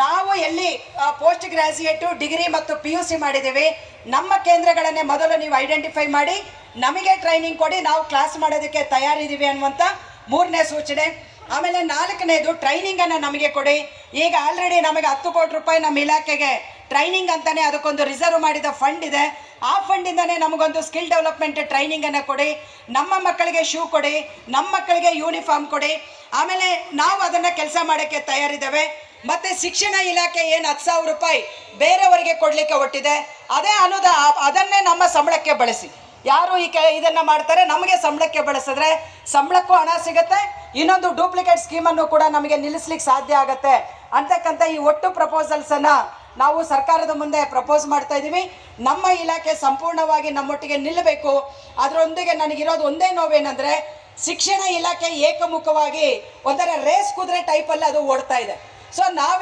ನಾವು ಎಲ್ಲಿ post graduate degree ಮತ್ತು ಪಿ ಯು ಸಿ ಮಾಡಿದ್ದೀವಿ, ನಮ್ಮ ಕೇಂದ್ರಗಳನ್ನೇ ಮೊದಲು ನೀವು ಐಡೆಂಟಿಫೈ ಮಾಡಿ, ನಮಗೆ ಟ್ರೈನಿಂಗ್ ಕೊಡಿ, ನಾವು ಕ್ಲಾಸ್ ಮಾಡೋದಕ್ಕೆ ತಯಾರಿದ್ದೀವಿ ಅನ್ನುವಂಥ ಮೂರನೇ ಸೂಚನೆ. ಆಮೇಲೆ ನಾಲ್ಕನೇದು ಟ್ರೈನಿಂಗನ್ನು ನಮಗೆ ಕೊಡಿ. ಈಗ ಆಲ್ರೆಡಿ ನಮಗೆ ಹತ್ತು ಕೋಟಿ ರೂಪಾಯಿ ನಮ್ಮ ಇಲಾಖೆಗೆ ಟ್ರೈನಿಂಗ್ ಅಂತಲೇ ಅದಕ್ಕೊಂದು ರಿಸರ್ವ್ ಮಾಡಿದ ಫಂಡ್ ಇದೆ. ಆ ಫಂಡಿಂದನೇ ನಮಗೊಂದು ಸ್ಕಿಲ್ ಡೆವಲಪ್ಮೆಂಟ್ ಟ್ರೈನಿಂಗನ್ನು ಕೊಡಿ. ನಮ್ಮ ಮಕ್ಕಳಿಗೆ ಶೂ ಕೊಡಿ. ನಮ್ಮ ಮಕ್ಕಳಿಗೆ ಯೂನಿಫಾರ್ಮ್ ಕೊಡಿ. ಆಮೇಲೆ ನಾವು ಅದನ್ನು ಕೆಲಸ ಮಾಡೋಕ್ಕೆ ತಯಾರಿದ್ದೇವೆ. ಮತ್ತೆ ಶಿಕ್ಷಣ ಇಲಾಖೆ ಏನು ಹತ್ತು ಸಾವಿರ ರೂಪಾಯಿ ಬೇರೆಯವರಿಗೆ ಕೊಡಲಿಕ್ಕೆ ಒಟ್ಟಿದೆ, ಅದೇ ಅನುದ ಅದನ್ನೇ ನಮ್ಮ ಸಂಬಳಕ್ಕೆ ಬಳಸಿ. ಯಾರು ಈ ಕೆ ಇದನ್ನು ಮಾಡ್ತಾರೆ, ನಮಗೆ ಸಂಬಳಕ್ಕೆ ಬಳಸಿದ್ರೆ ಸಂಬಳಕ್ಕೂ ಹಣ ಸಿಗುತ್ತೆ, ಇನ್ನೊಂದು ಡೂಪ್ಲಿಕೇಟ್ ಸ್ಕೀಮನ್ನು ಕೂಡ ನಮಗೆ ನಿಲ್ಲಿಸ್ಲಿಕ್ಕೆ ಸಾಧ್ಯ ಆಗುತ್ತೆ ಅಂತಕ್ಕಂಥ ಈ ಒಟ್ಟು ಪ್ರಪೋಸಲ್ಸನ್ನು ನಾವು ಸರ್ಕಾರದ ಮುಂದೆ ಪ್ರಪೋಸ್ ಮಾಡ್ತಾ ಇದ್ದೀವಿ ನಮ್ಮ ಇಲಾಖೆ ಸಂಪೂರ್ಣವಾಗಿ ನಮ್ಮೊಟ್ಟಿಗೆ ನಿಲ್ಲಬೇಕು. ಅದರೊಂದಿಗೆ ನನಗಿರೋದು ಒಂದೇ ನೋವೇನೆಂದರೆ, ಶಿಕ್ಷಣ ಇಲಾಖೆ ಏಕಮುಖವಾಗಿ ಒಂಥರ ರೇಸ್ ಕುದುರೆ ಟೈಪಲ್ಲಿ ಅದು ಓಡ್ತಾ ಇದೆ. ಸೊ ನಾವು